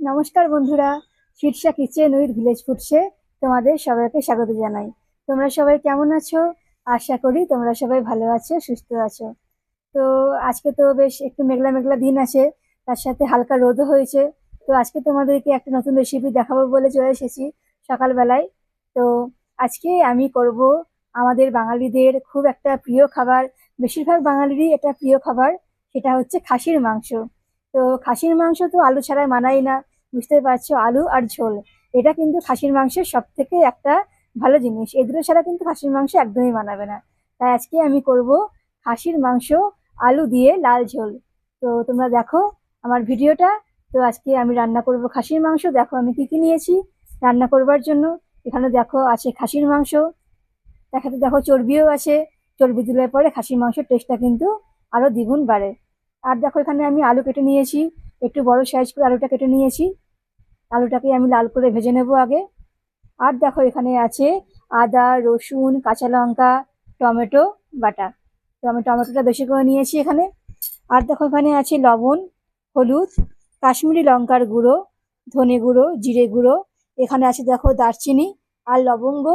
নমস্কার বন্ধুরা, Shirsha kitchen with village ফুডসে তোমাদের সবাইকে স্বাগত জানাই। তোমরা সবাই কেমন আছো? আশা করি তোমরা সবাই ভালো আছো, সুস্থ আছো। তো আজকে তো বেশ একটু মেঘলা মেঘলা দিন আছে, তার সাথে হালকা রোদও হয়েছে। তো আজকে তোমাদেরকে একটা নতুন রেসিপি দেখাবো বলে চলে এসেছি সকালবেলায়। তো আজকে আমি করব আমাদের বাঙালিদের খুব একটা প্রিয় খাবার, বেশিরভাগ বাঙালিরই এটা প্রিয় খাবার, সেটা হচ্ছে খাসির মাংস। তো খাসির মাংস তো আলু ছাড়া মানাই না বুঝতে পারছ, আলু আর ঝোল। এটা কিন্তু খাসির মাংসের সব থেকে একটা ভালো জিনিস। এই দুটো ছাড়া কিন্তু খাসির মাংস একদমই বানাবে না। তাই আজকে আমি করব খাসির মাংস, আলু দিয়ে লাল ঝোল। তো তোমরা দেখো আমার ভিডিওটা। তো আজকে আমি রান্না করব খাসির মাংস। দেখো আমি কি কি নিয়েছি রান্না করবার জন্য। এখানে দেখো আছে খাসির মাংস। দেখাতে দেখো চর্বিও আছে। চর্বি দিলে পরে খাসির মাংসের টেস্টটা কিন্তু আরও দ্বিগুণ বাড়ে। আর দেখো এখানে আমি আলু কেটে নিয়েছি। একটু বড় সাইজ করে আলুটা কেটে নিয়েছি। আলুটাকে আমি লাল করে ভেজে নেব আগে। আর দেখো এখানে আছে আদা, রসুন, কাঁচা লঙ্কা, টমেটো, বাটা। তো আমি টমেটোটা বেশি করে নিয়েছি এখানে। আর দেখো এখানে আছে লবণ, হলুদ, কাশ্মীরি লঙ্কার গুঁড়ো, ধনে গুঁড়ো, জিরে গুঁড়ো। এখানে আছে দেখো দারচিনি আর লবঙ্গ।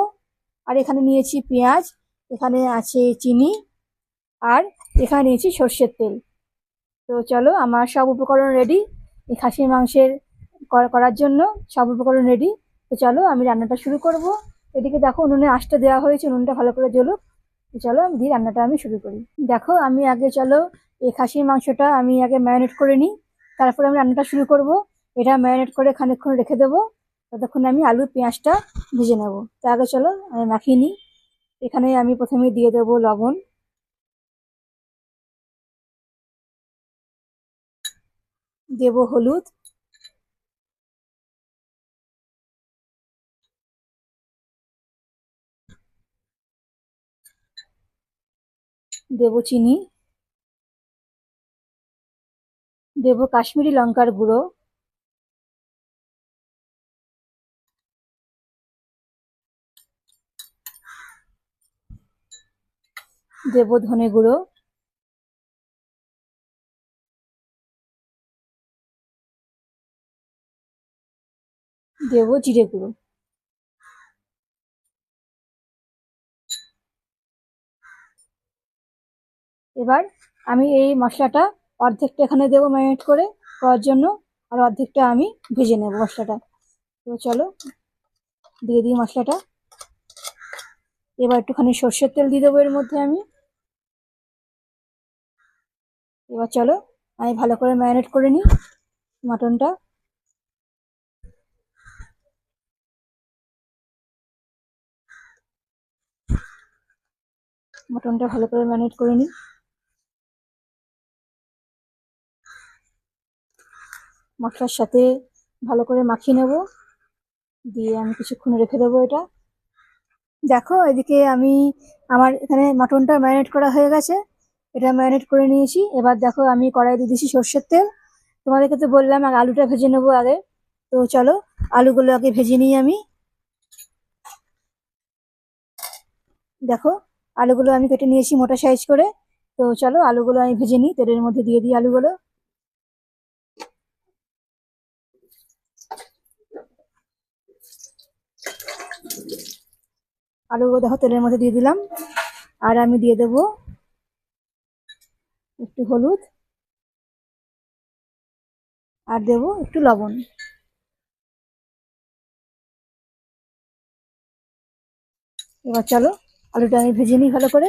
আর এখানে নিয়েছি পেঁয়াজ, এখানে আছে চিনি, আর এখানে নিয়েছি সর্ষের তেল। তো চলো, আমার সব উপকরণ রেডি এই খাসির মাংসের করার জন্য সব উপকরণ রেডি তো চলো, আমি রান্নাটা শুরু করব। এদিকে দেখো, উনুনে আঁচটা দেওয়া হয়েছে, উনুনটা ভালো করে জ্বলুক। তো চলো দিয়ে রান্নাটা আমি শুরু করি। দেখো, আমি আগে চলো, এই খাসির মাংসটা আমি আগে ম্যারিনেট করে নিই। তারপরে আমি রান্নাটা শুরু করব। এটা ম্যারিনেট করে খানিকক্ষণ রেখে দেবো। ততক্ষণ আমি আলু, পেঁয়াজটা ভেজে নেব। তো আগে চলো, আমি মাখিয়ে নিই। এখানে আমি প্রথমে দিয়ে দেবো লবণ। দেব হলুদ। দেব চিনি দেব কাশ্মীরি লঙ্কার গুঁড়ো দেব ধনে গুঁড়ো দেব জিরে গুঁড়ো। এবার আমি এই মশলাটা অর্ধেকটা এখানে দেবো ম্যারিনেট করে, করার জন্য আর অর্ধেকটা আমি ভেজে নেব মশলাটা। তো চলো, দিয়ে দিই মশলাটা। এবার একটুখানি সর্ষের তেল দিয়ে দেবো এর মধ্যে আমি। এবার চলো, আমি ভালো করে ম্যারিনেট করে নিই মাটনটা। মটনটা ভালো করে ম্যারিনেট করে নিই। মশলার সাথে ভালো করে মাখিয়ে নেব। দিয়ে আমি কিছুক্ষণ রেখে দেবো এটা। দেখো, এদিকে আমি আমার এখানে মাটনটা ম্যারিনেট করা হয়ে গেছে। এটা ম্যারিনেট করে নিয়েছি। এবার দেখো, আমি কড়াই দিয়ে দিয়েছি সর্ষের তেল। তোমাদেরকে তো বললাম আগে আলুটা ভেজে নেব আগে। তো চলো, আলুগুলো আগে ভেজে নিই আমি। দেখো, আলুগুলো আমি কেটে নিয়েছি মোটা সাইজ করে। তো চলো, আলুগুলো আমি ভেজে নিই। তেলের মধ্যে দিয়ে দিই আলুগুলো। আলুগুলো দেখো তেলের মধ্যে দিয়ে দিলাম। আর আমি দিয়ে দেবো একটু হলুদ। আর দেবো একটু লবণ। এবার চলো, আলুটা আমি ভেজে নিই ভালো করে।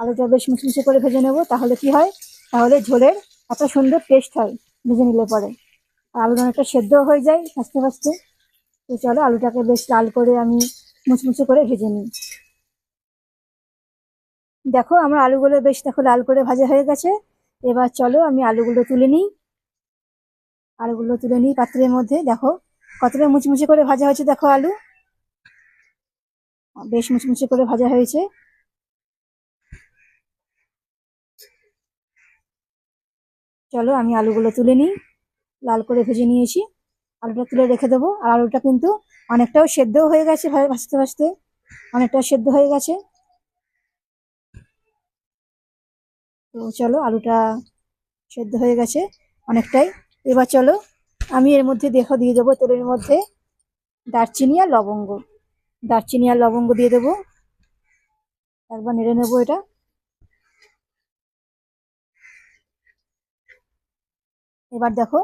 আলুটা বেশ মুচমুচে করে ভেজে নেব, তাহলে কি হয়? তাহলে ঝোলের একটা সুন্দর টেস্ট হয়, ভেজে নিলে পরে। আলুটা অনেকটা সেদ্ধ হয়ে যায় আস্তে আস্তে তো চলো, আলুটাকে বেশ লাল করে আমি মুচমুচে করে ভেজে নিই। দেখো আমার আলুগুলো বেশ দেখো লাল করে ভাজা হয়ে গেছে। এবার চলো আমি আলুগুলো তুলে নিই। আলুগুলো তুলে নিই পাত্রের মধ্যে। দেখো কতটা মুচমুচে করে ভাজা হয়েছে দেখো আলু। বেশ মুচমুচে করে ভাজা হয়েছে। চলো আমি আলুগুলো তুলে নিই। লাল করে ভেজে নিয়েছি। আলুটা তুলে রেখে দেবো। আর আলুটা কিন্তু অনেকটাও সেদ্ধও হয়ে গেছে ভা- ভাজতে ভাজতে অনেকটা সেদ্ধ হয়ে গেছে। তো চলো আলুটা সেদ্ধ হয়ে গেছে অনেকটাই। এবার চলো আমি এর মধ্যে দেখো দিয়ে দেবো তেলের মধ্যে দারচিনি আর লবঙ্গ। দারচিনি আর লবঙ্গ দিয়ে দেবো। একবার নেড়ে নেব এটা। এবার দেখো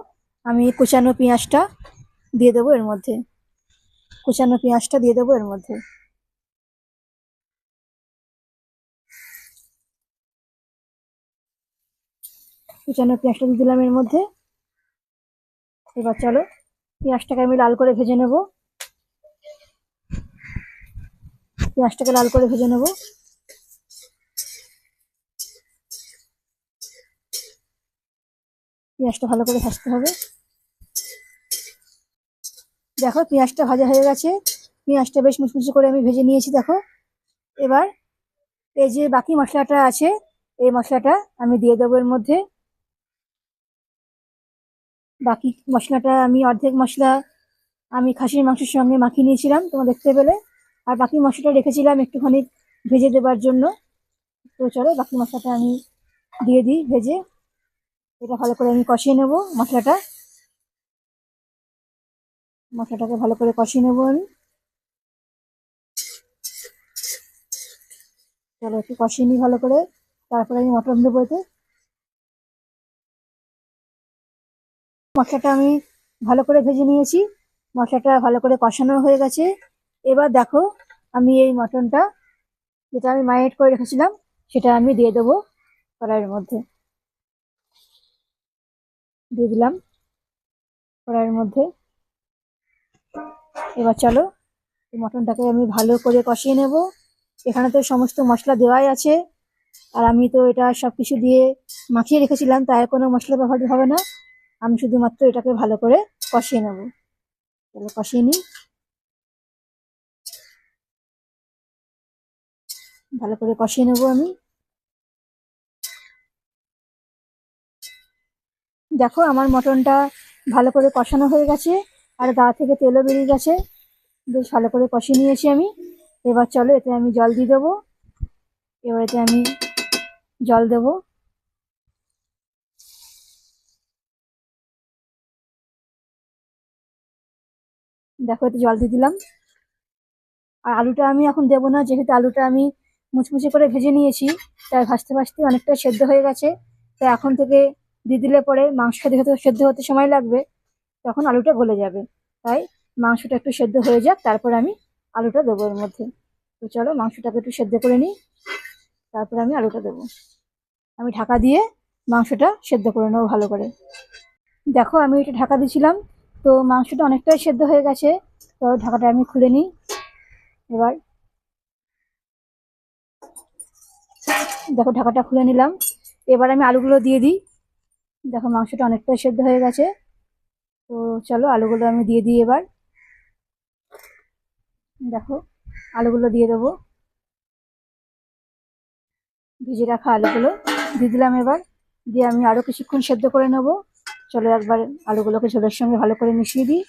আমি কুচানো পেঁয়াজটা দিয়ে দেবো এর মধ্যে। কুচানো পেঁয়াজটা দিয়ে দেবো এর মধ্যে। কুচানো পেঁয়াজটা দিয়ে দিলাম এর মধ্যে। এবার চলো পেঁয়াজটাকে আমি লাল করে ভেজে নেব। পেঁয়াজটাকে লাল করে ভেজে নেব। পেঁয়াজটা ভালো করে ভাজতে হবে। দেখো, পেঁয়াজটা ভাজা হয়ে গেছে। পেঁয়াজটা বেশ মুচমুচে করে আমি ভেজে নিয়েছি, দেখো। এবার এই যে বাকি মশলাটা আছে, এই মশলাটা আমি দিয়ে দেবো এর মধ্যে। বাকি মশলাটা আমি অর্ধেক মশলা, আমি খাসির মাংসের সঙ্গে মাখিয়ে নিয়েছিলাম, তোমরা দেখতে পেলে। আর বাকি মশলাটা রেখেছিলাম একটুখানি ভেজে দেবার জন্য। তো চলো, বাকি মশলাটা আমি দিয়ে দিই ভেজে। এটা ভালো করে আমি কষিয়ে নেব মশলাটা। মশলাটাকে ভালো করে কষিয়ে নেব আমি। চলো একটু কষিয়ে নিই ভালো করে। তারপরে আমি মটন দেবো এতে। মশলাটা আমি ভালো করে ভেজে নিয়েছি। মশলাটা ভালো করে কষানো হয়ে গেছে। এবার দেখো আমি এই মটনটা যেটা আমি মারিনেট করে রেখেছিলাম, সেটা আমি দিয়ে দেবো কড়াইয়ের মধ্যে। দিয়ে দিলাম কড়াইয়ের মধ্যে। এবার চলো মটনটাকে আমি ভালো করে কষিয়ে নেব। এখানে তো সমস্ত মশলা দেওয়াই আছে। আর আমি তো এটা সব কিছু দিয়ে মাখিয়ে রেখেছিলাম, তাই কোনো মশলা ব্যবহার হবে না। আমি শুধুমাত্র এটাকে ভালো করে কষিয়ে নেব। তাহলে কষিয়ে নিই। ভালো করে কষিয়ে নেব আমি। দেখো, আমার মটনটা ভালো করে কষানো হয়ে গেছে। আর গা থেকে তেলও বেরিয়ে গেছে। বেশ ভালো করে কষিয়ে নিয়েছি আমি। এবার চলো এতে আমি জল দিয়ে দেবো। এবার এতে আমি জল দেবো। দেখো এতে জল দিয়ে দিলাম। আর আলুটা আমি এখন দেবো না, যেহেতু আলুটা আমি মুচমুচে করে ভেজে নিয়েছি, তাই ভাজতে ভাজতে অনেকটা সেদ্ধ হয়ে গেছে। তাই এখন থেকে দিয়ে দিলে পরে মাংসটা দেখে সেদ্ধ হতে সময় লাগবে। তখন আলুটা গলে যাবে। তাই মাংসটা একটু সেদ্ধ হয়ে যাক, তারপর আমি আলুটা দেবো এর মধ্যে। তো চলো মাংসটাকে একটু সেদ্ধ করে নিই, তারপরে আমি আলুটা দেবো। আমি ঢাকা দিয়ে মাংসটা সেদ্ধ করে নেব ভালো করে। দেখো আমি এটা ঢাকা দিয়েছিলাম, তো মাংসটা অনেকটাই সেদ্ধ হয়ে গেছে। তো ঢাকাটা আমি খুলে নিই এবার। দেখো ঢাকাটা খুলে নিলাম। এবার আমি আলুগুলো দিয়ে দিই। দেখো মাংসটা অনেকটাই সেদ্ধ হয়ে গেছে। তো চলো আলুগুলো আমি দিয়ে দিই এবার। দেখো, আলুগুলো দিয়ে দেবো। ভিজে রাখা আলুগুলো দিয়ে দিলাম এবার। দিয়ে আমি আরও কিছুক্ষণ সেদ্ধ করে নেব। চলো একবার আলুগুলোকে ঝোলের সঙ্গে ভালো করে মিশিয়ে দিই।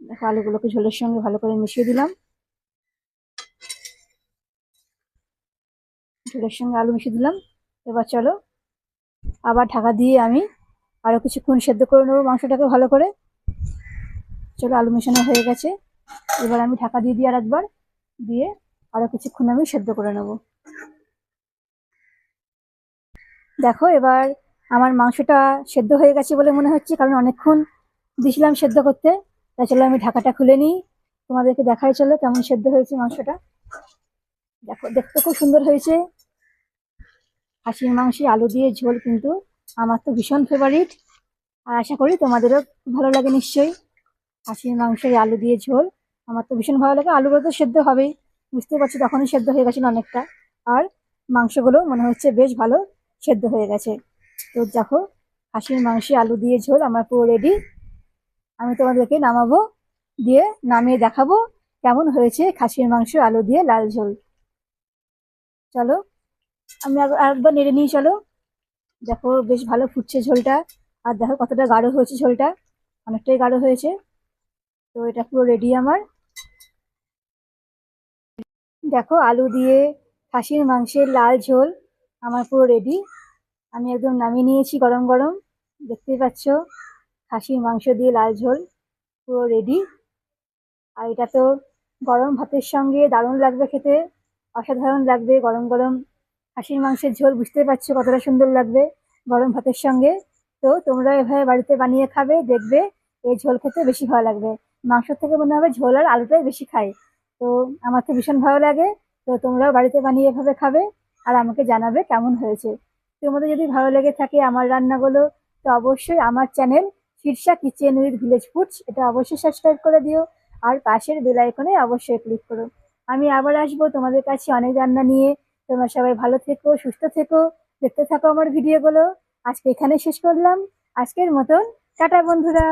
দেখো, আলুগুলোকে ঝোলের সঙ্গে ভালো করে মিশিয়ে দিলাম। ঝোলের সঙ্গে আলু মিশিয়ে দিলাম। এবার চলো আবার ঢাকা দিয়ে আমি আরও কিছুক্ষণ সেদ্ধ করে নেব মাংসটাকে ভালো করে। চলো, আলু মেশানো হয়ে গেছে। এবার আমি ঢাকা দিয়ে দিই আর একবার দিয়ে আরও কিছুক্ষণ আমি সেদ্ধ করে নেব। দেখো, এবার আমার মাংসটা সেদ্ধ হয়ে গেছে বলে মনে হচ্ছে, কারণ অনেকক্ষণ দিয়েছিলাম সেদ্ধ করতে। তাই চলো, আমি ঢাকাটা খুলে নিই। তোমাদেরকে দেখাই চলো কেমন সেদ্ধ হয়েছে মাংসটা। দেখো, দেখতে খুব সুন্দর হয়েছে। খাসির মাংসে আলু দিয়ে ঝোল কিন্তু আমার তো ভীষণ ফেভারিট আর আশা করি তোমাদেরও ভালো লাগে নিশ্চয়ই। খাসির মাংসের আলু দিয়ে ঝোল আমার তো ভীষণ ভালো লাগে। আলুগুলো তো সেদ্ধ হবেই। বুঝতে পারছি তখনই সেদ্ধ হয়ে গেছিল অনেকটা। আর মাংসগুলো মনে হচ্ছে বেশ ভালো সেদ্ধ হয়ে গেছে। তো দেখো খাসির মাংসে আলু দিয়ে ঝোল আমার পুরো রেডি আমি তোমাদেরকে নামাবো, দিয়ে নামিয়ে দেখাবো কেমন হয়েছে খাসির মাংস আলু দিয়ে লাল ঝোল। চলো আমি একবার নেড়ে নিয়ে চলো। দেখো বেশ ভালো ফুটছে ঝোলটা। আর দেখো কতটা গাঢ় হয়েছে ঝোলটা। অনেকটাই গাঢ় হয়েছে। তো এটা পুরো রেডি আমার। দেখো আলু দিয়ে খাসির মাংসের লাল ঝোল আমার পুরো রেডি আমি একদম নামিয়ে নিয়েছি গরম গরম। দেখতেই পাচ্ছ, খাসির মাংস দিয়ে লাল ঝোল পুরো রেডি আর এটা তো গরম ভাতের সঙ্গে দারুণ লাগবে খেতে। অসাধারণ লাগবে গরম গরম খাসির মাংসের ঝোল বুঝতে পারছ কতটা সুন্দর লাগবে গরম ভাতের সঙ্গে। তো তোমরা এভাবে বাড়িতে বানিয়ে খাবে, দেখবে এই ঝোল খেতে বেশি ভালো লাগবে। মাংস থেকে মনে হবে ঝোল আর আলুটাই বেশি খাই তো আমার তো ভীষণ ভালো লাগে। তো তোমরাও বাড়িতে বানিয়ে এভাবে খাবে আর আমাকে জানাবে কেমন হয়েছে। তোমাদের যদি ভালো লেগে থাকে আমার রান্নাগুলো, তো অবশ্যই আমার channel Shirsha kitchen with village foods, এটা অবশ্যই সাবস্ক্রাইব করে দিও। আর পাশের বেল আইকনে অবশ্যই ক্লিক করো। আমি আবার আসব তোমাদের কাছে অনেক রান্না নিয়ে। তোমরা সবাই ভালো থেকো, সুস্থ থেকো, দেখতে থাকো আমার ভিডিওগুলো আজকে এখানে শেষ করলাম। আজকের মতন, টাটা বন্ধুরা।